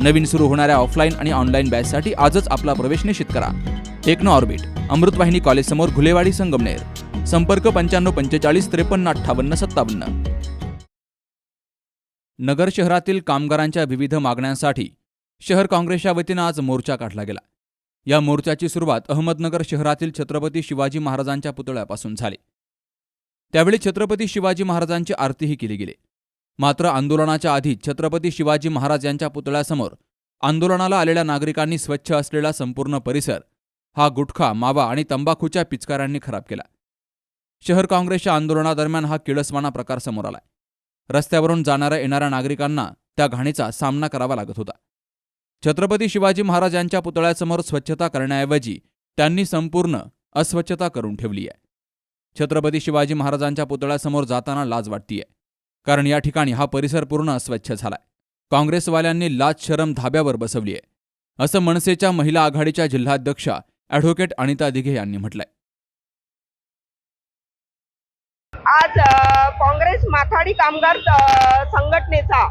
नवीन सुरू होणाऱ्या ऑफलाईन आणि ऑनलाईन बॅचसाठी आजच आपला प्रवेश निश्चित करा. टेक्नो ऑर्बिट अमृतवाहिनी कॉलेजसमोर घुलेवाडी संगमनेर. संपर्क पंच्याण्णव पंचेचाळीस त्रेपन्न अठ्ठावन्न सत्तावन्न. नगर शहरातील कामगारांच्या विविध मागण्यांसाठी शहर काँग्रेसच्या वतीनं आज मोर्चा काढला गेला. या मोर्चाची सुरुवात अहमदनगर शहरातील छत्रपती शिवाजी महाराजांच्या पुतळ्यापासून झाली. त्यावेळी छत्रपती शिवाजी महाराजांची आरतीही केली गेली. मात्र आंदोलनाच्या आधी छत्रपती शिवाजी महाराज यांच्या पुतळ्यासमोर आंदोलनाला आलेल्या नागरिकांनी स्वच्छ असलेला संपूर्ण परिसर हा गुटखा मावा आणि तंबाखूच्या पिचकाऱ्यांनी खराब केला. शहर काँग्रेसच्या आंदोलनादरम्यान हा किळसवाना प्रकार समोर आलाय. रस्त्यावरून जाणाऱ्या येणाऱ्या नागरिकांना त्या घाणीचा सामना करावा लागत होता. छत्रपती शिवाजी महाराज यांच्या पुतळ्यासमोर स्वच्छता करण्याऐवजी त्यांनी संपूर्ण अस्वच्छता करून ठेवली आहे. छत्रपती शिवाजी महाराजांच्या पुतळ्यासमोर जाताना लाज वाटतीये. कारण या ठिकाणी हा परिसर पूर्ण अस्वच्छ झालाय. काँग्रेसवाल्यांनी लाज शरम धाब्यावर बसवली आहे. असं मनसेच्या महिला आघाडीच्या जिल्हाध्यक्षा ॲडव्होकेट अनिता दिघे यांनी म्हटलंय. आज काँग्रेस माथाडी कामगार संघटनेचा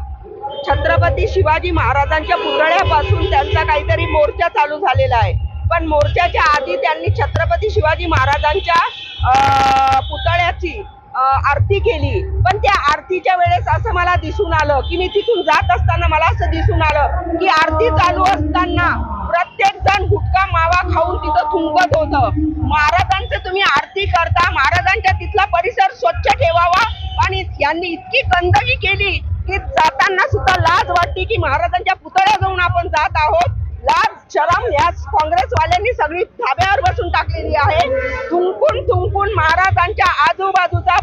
छत्रपती शिवाजी महाराजांच्या पुतळ्यापासून त्यांचा काहीतरी मोर्चा चालू झालेला आहे. पण मोर्चाच्या आधी त्यांनी छत्रपती शिवाजी महाराजांच्या पुतळ्याची आरती केली. पण त्या आरतीच्या वेळेस असं मला दिसून आलं की मी तिथून जात असताना मला असं दिसून आलं की आरती चालू असताना प्रत्येक जण गुटखा मावा खाऊन तिथं थुंकत होतं. महाराजांचं तुम्ही आरती करता महाराजांच्या तिथला परिसर स्वच्छ ठेवावा. आणि यांनी इतकी गंदगी केली की जाताना सुद्धा लाज वाटते की महाराजांच्या पुतळ्या जाऊन आपण जात आहोत. लाज शरम या काँग्रेसवाल्यांनी सगळी धाब्यावर बसून टाकलेली आहे. थुंकून थुंकून महाराजांच्या आजूबाजूचा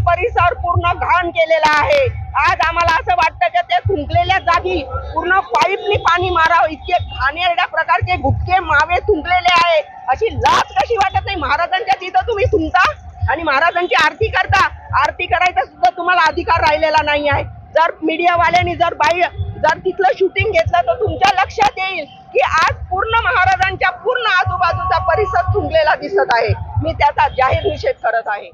केलेला आहे. आज आम्हाला असं वाटतं की त्या थुंकलेल्या जागी पूर्ण पाईपनी पाणी मारावं. इतके घाणेरड्या प्रकारचे गुटके मावे थुंकलेले आहे. अशी लाच कशी वाटत नाही? महाराजांच्या तिथं तुम्ही थुंकता आणि महाराजांची आरती करता. आरती करायचा सुद्धा तुम्हाला अधिकार राहिलेला नाही आहे. जर मीडियावाल्यांनी जर बाई जर तिथलं शूटिंग घेतलं तर तुमच्या लक्षात येईल की आज पूर्ण महाराजांच्या पूर्ण आजूबाजूचा परिसर थुंकलेला दिसत आहे. मी त्याचा जाहीर निषेध करत आहे.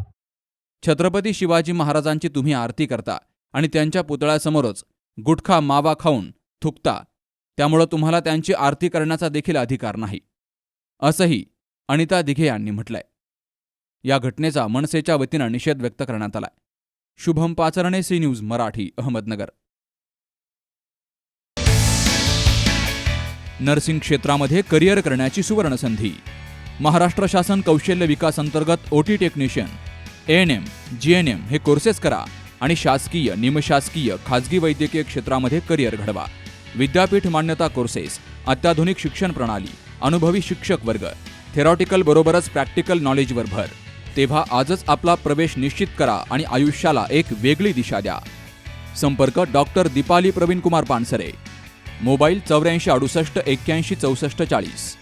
छत्रपती शिवाजी महाराजांची तुम्ही आरती करता आणि त्यांच्या पुतळ्यासमोरच गुटखा मावा खाऊन थुकता. त्यामुळं तुम्हाला त्यांची आरती करण्याचा देखील अधिकार नाही. असंही अनिता दिघे यांनी म्हटलंय. या घटनेचा मनसेच्या वतीनं निषेध व्यक्त करण्यात आलाय. Shubham Pacharne C News Marathi Ahmednagar. Nursing क्षेत्रामध्ये करिअर करण्याची सुवर्णसंधी. महाराष्ट्र शासन कौशल्य विकास अंतर्गत OT technician A N M G N M हे कोर्सेस करा आणि शासकीय निमशासकीय खाजगी वैद्यकीय क्षेत्रामध्ये करिअर घडवा. विद्यापीठ मान्यता कोर्सेस अत्याधुनिक शिक्षण प्रणाली अनुभवी शिक्षक वर्ग थेरॉटिकल बरोबरच प्रॅक्टिकल नॉलेजवर भर. तेव्हा आजच आपला प्रवेश निश्चित करा आणि आयुष्याला एक वेगळी दिशा द्या. संपर्क डॉक्टर दीपाली प्रवीण कुमार पानसरे. मोबाईल चौऱ्याऐंशी अडुसष्ट एक्क्याऐंशी चौसष्ट चाळीस.